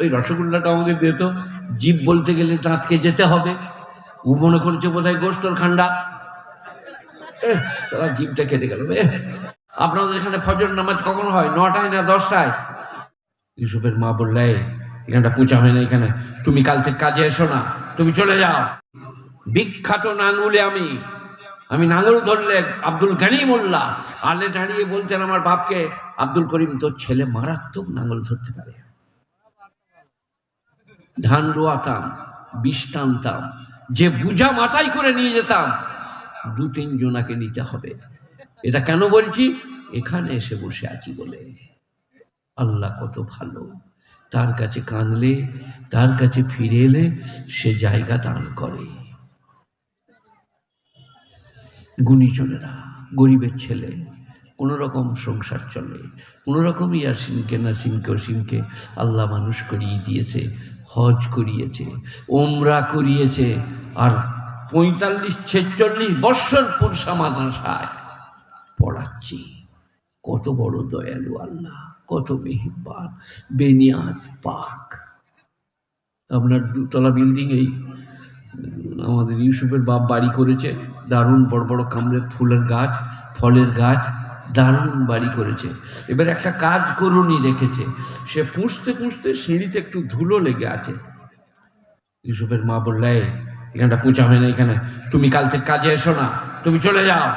ওই রসগোল্লাটা আমাকে দে তো জীব বলতে গেলে দাঁতকে যেতে হবে। ও মনে করছে বোধহয় গোস্তর খান্ডা। সারা জীবটা কেটে গেল। আপনাদের এখানে ফজর নামাজ কখন হয়? নটায় না দশটায়? ইউসুফের মা বললে এখানটা পূজা হয় না এখানে। তুমি কাল থেকে কাজে এসো না। তুমি চলে যাও। বিখ্যাত নাঙ্গুলে আমি। আমি নাঙ্গল ধরলে আব্দুল গানি মোল্লা আলে দাঁড়িয়ে বলতেন আমার বাপকে, আব্দুল করিম, তোর ছেলে মারাত্মক নাঙ্গল ধরতে পারে। ধান রোয়াতাম বিষ টানতাম যে বুঝা মাথায় করে নিয়ে যেতাম, দু তিন জনাকে নিতে হবে। এটা কেন বলছি? এখানে এসে বসে আছি বলে। আল্লাহ কত ভালো। তার কাছে কাঁদলে, তার কাছে ফিরে এলে সে জায়গা দান করে। গুণীজনেরা, গরিবের ছেলে কোনো রকম সংসার চলে, কোনো রকম ইয়াসিনকে নাসিমকে অসীমকে আল্লাহ মানুষ করিয়ে দিয়েছে, হজ করিয়েছে ওমরা করিয়েছে, আর পঁয়তাল্লিশ, ছেচল্লিশ বৎসর পুরসা মাদ্রাসায় পড়াচ্ছি। কত বড় দয়ালু আল্লাহ, কত মেহেরবান, বেনিয়াজ পাক। আপনার দুতলা বিল্ডিং এই, আমাদের ইউসুফের বাপ বাড়ি করেছে, দারুণ বড় বড় কামড়ের ফুলের গাছ, ফলের গাছ দারুণ বাড়ি করেছে। এবার একটা কাজ করুনি রেখেছে। সে পুষতে পুষতে সিঁড়িতে একটু ধুলো লেগে আছে। ইউসুফের মা বললে এখানটা পূজা হয় না এখানে। তুমি কাল থেকে কাজে এসো না, তুমি চলে যাও।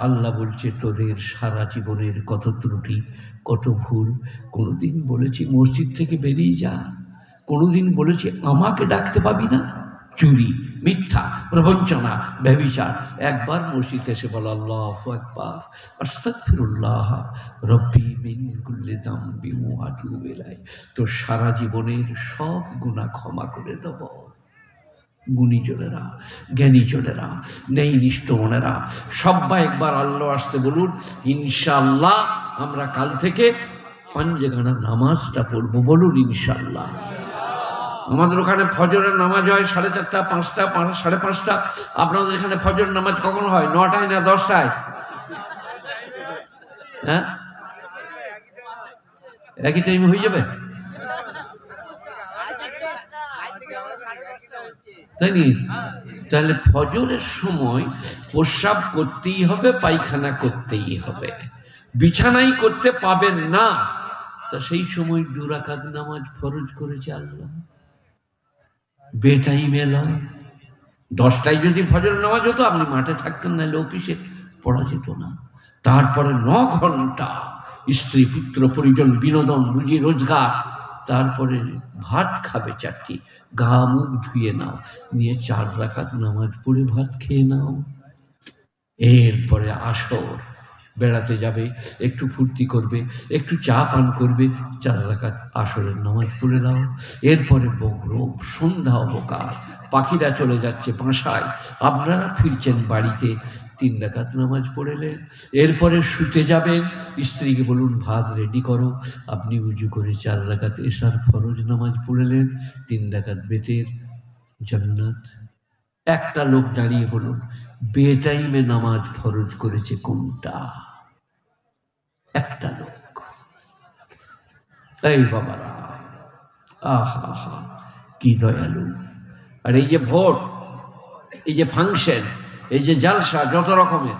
আল্লাহ বলছে, তোদের সারা জীবনের কত ত্রুটি, কত ভুল, কোনোদিন বলেছি মসজিদ থেকে বেরিয়ে যা। কোনোদিন বলেছি আমাকে ডাকতে পাবি না। চুরি, মিথ্যা, প্রবঞ্চনা ব্যবিচার একবার মসজিদ এসে বল, আল্লাহ একবার আস্তাগফিরুল্লাহ, রব্বি ওয়া আতুবু ইলাইহি। তো সারা জীবনের সব গুনাহ ক্ষমা করে দেবো। গুণীজনেরা জ্ঞানীজনেরা নেই নিষ্ঠমনেরা সবাই একবার আল্লাহ আসতে বলুন ইনশাল্লাহ আমরা কাল থেকে পাঞ্জেগানা নামাজটা পড়ব, বলুন ইনশাল্লাহ আমাদের ওখানে ফজরের নামাজ হয় সাড়ে চারটা, পাঁচটা, পাঁচ, সাড়ে পাঁচটা। আপনাদের এখানে ফজর নামাজ কখন হয়? নটায় না দশটায়? হ্যাঁ? একই টাইমে হয়ে যাবে? তাই নি? তাহলে ফজরের সময় প্রস্রাব করতেই হবে, পায়খানা করতেই হবে। বিছানাই করতে পাবেন না। তা সেই সময় দুরাকাত নামাজ ফরজ করেছে আল্লাহ। বেটাইমে লয় দশটায় যদি ফজর নামাজ হতো, আপনি মাঠে থাকতেন নাহলে অফিসে পড়া যেত না। তারপরে ন ঘণ্টা স্ত্রী, পুত্র, পরিজন, বিনোদন, রুজি, রোজগার, তারপরে ভাত খাবে চারটি। গা মুখ ধুয়ে নাও, নিয়ে চার রাখাত নামাজ পড়ে ভাত খেয়ে নাও। এরপরে আসর। বেড়াতে যাবে, একটু ফুর্তি করবে, একটু চা পান করবে, চার রাখাত আসরের নামাজ পড়ে দাও। এরপরে বগ্রব সন্ধ্যা অবকার, পাখিরা চলে যাচ্ছে বাসায়, আপনারা ফিরছেন বাড়িতে, তিন রাখাত নামাজ পড়েলেন এরপরে শুতে যাবেন, স্ত্রীকে বলুন, ভাত রেডি করো। আপনি উজু করে চার রাখাত এসার ফরজ নামাজ পড়েলেন, তিন রাখাত বেতের জান্নাত। একটা লোক দাঁড়িয়ে বলুন বেটাইমে নামাজ ফরজ করেছে কোনটা? একটা লোক। এই বাবারা আহা কি দয়ালু। আর এই যে ভোট, এই যে ফাংশন, এই যে জালসা, যত রকমের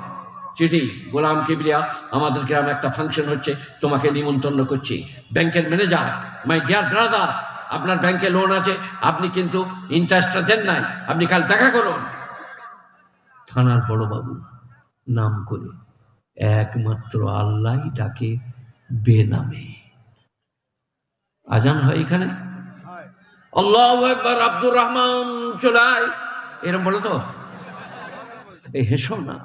চিঠি, গোলাম কিবরিয়া, আমাদের গ্রামে একটা ফাংশন হচ্ছে, তোমাকে নিমন্ত্রণ করছি। ব্যাংকের ম্যানেজার, মাই ডিয়ার ব্রাদার আপনার ব্যাংকে লোন আছে আপনি কিন্তু ইন্টারেস্টটা দেন নাই আপনি কাল দেখা করুন। থানার বড়বাবু নাম করে একমাত্র আল্লাহ ডাকে বেনামে। আজান হয় এখানে? আল্লাহ একবার আব্দুর রহমান চলায় এরকম বলো তো? হেসো না।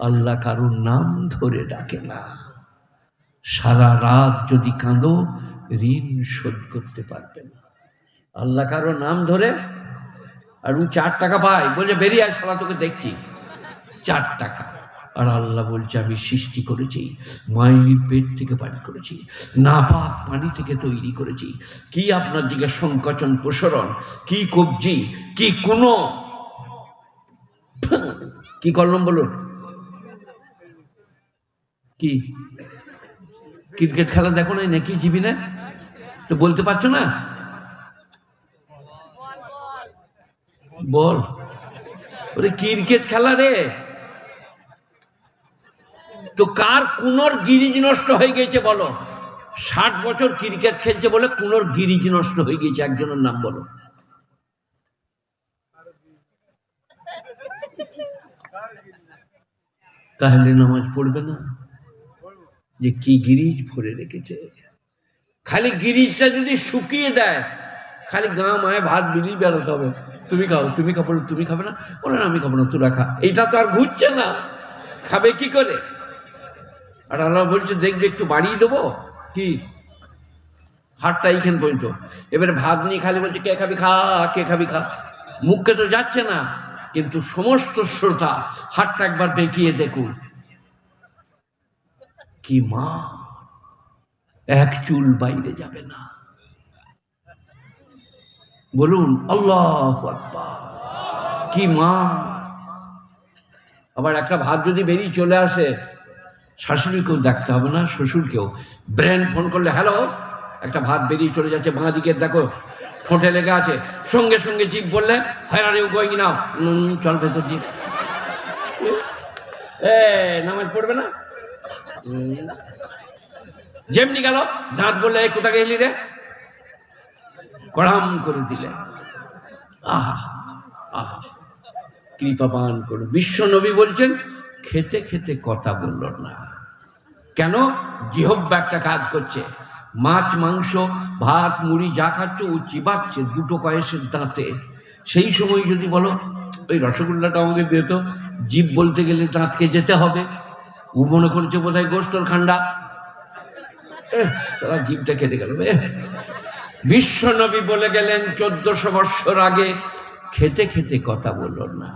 আল্লাহ কারোর নাম ধরে ডাকে না। সারা রাত যদি কাঁদো ঋণ শোধ করতে পারবে না। আল্লাহ কারও নাম ধরে, আর ও চার টাকা পায় বলছে বেরিয়ে আয় সালা তোকে দেখছি। চার টাকা। আর আল্লাহ বলছে, আমি সৃষ্টি করেছি, মায়ের পেট থেকে পানি করেছি, নাপাক পানি থেকে তৈরি করেছি। কি আপনার দিকে সংকোচন, প্রসরণ, কি কবজি, কি কোনো? কি করলাম বলুন? কি? ক্রিকেট খেলা দেখো নাই, নাকি জিবি না? তো বলতে পারছ না? বল। ওরে ক্রিকেট খেলা রে। তো কার কুনোর গিরিজ নষ্ট হয়ে গেছে বলো? ষাট বছর ক্রিকেট খেলছে বলে কুনোর গিরিজ নষ্ট হয়ে গেছে, একজনের নাম বলো। তাহলে নামাজ পড়বে না? যে কি গিরিজ ভরে রেখেছে। খালি গিরিজটা যদি শুকিয়ে দেয়, খালি গা মায়ে ভাত বিলি বেরোতে হবে। তুমি খাও, তুমি খাব তুমি খাবে না? বলে না, আমি খাব না তোরা খা এইটা তো আর ঘুরছে না। খাবে কি করে? আর আল্লাহ বলছে, দেখবে, একটু বাড়িয়ে দেবো? কি? হাটটা এইখান পর্যন্ত। এবারে ভাত নিয়ে খালি বলছে, কে খাবি খা, কে খাবি খা? মুখকে তো যাচ্ছে না, কিন্তু সমস্ত শ্রোতা হাটটা একবার বেঁকিয়ে দেখুন। কি মা এক চুল বাইরে যাবে না। বলুন, আল্লাহ কি মা আবার একটা ভাত যদি বেরিয়ে চলে আসে, শাশুড়িকেও দেখতে হবে না, শ্বশুরকেও। ব্রেন ফোন করলে, হ্যালো, একটা ভাত বেরিয়ে চলে যাচ্ছে, বাঁ দিকে দেখো, ঠোঁটে লেগে আছে। সঙ্গে সঙ্গে জিপ বললে হয়রান ইউ গোয়িং নাও। চল ভেতর দিয়ে। এ, নামাজ পড়বে না। যেমনি গেল, দাঁত বললে, "এই কোথা গেলি রে? কড়াম করে দিলে। আহা আহা কৃপা পান করো বিশ্ব নবী বলছেন, খেতে খেতে কথা বলল না। কেন? জিহব্বা একটা কাজ করছে। মাছ, মাংস, ভাত, মুড়ি যা খাচ্ছে, ও চিবাচ্ছে দুটো কয়েসের দাঁতে। সেই সময় যদি বলো, ওই রসগোল্লাটা আমাকে তো। জীব বলতে গেলে দাঁতকে যেতে হবে। ও মনে করছে বোধহয় গোস্তর খান্ডা তারা জীবটা কেটে গেল। বিশ্বনবী বলে গেলেন, চোদ্দশো বৎসর আগে খেতে খেতে কথা বলল না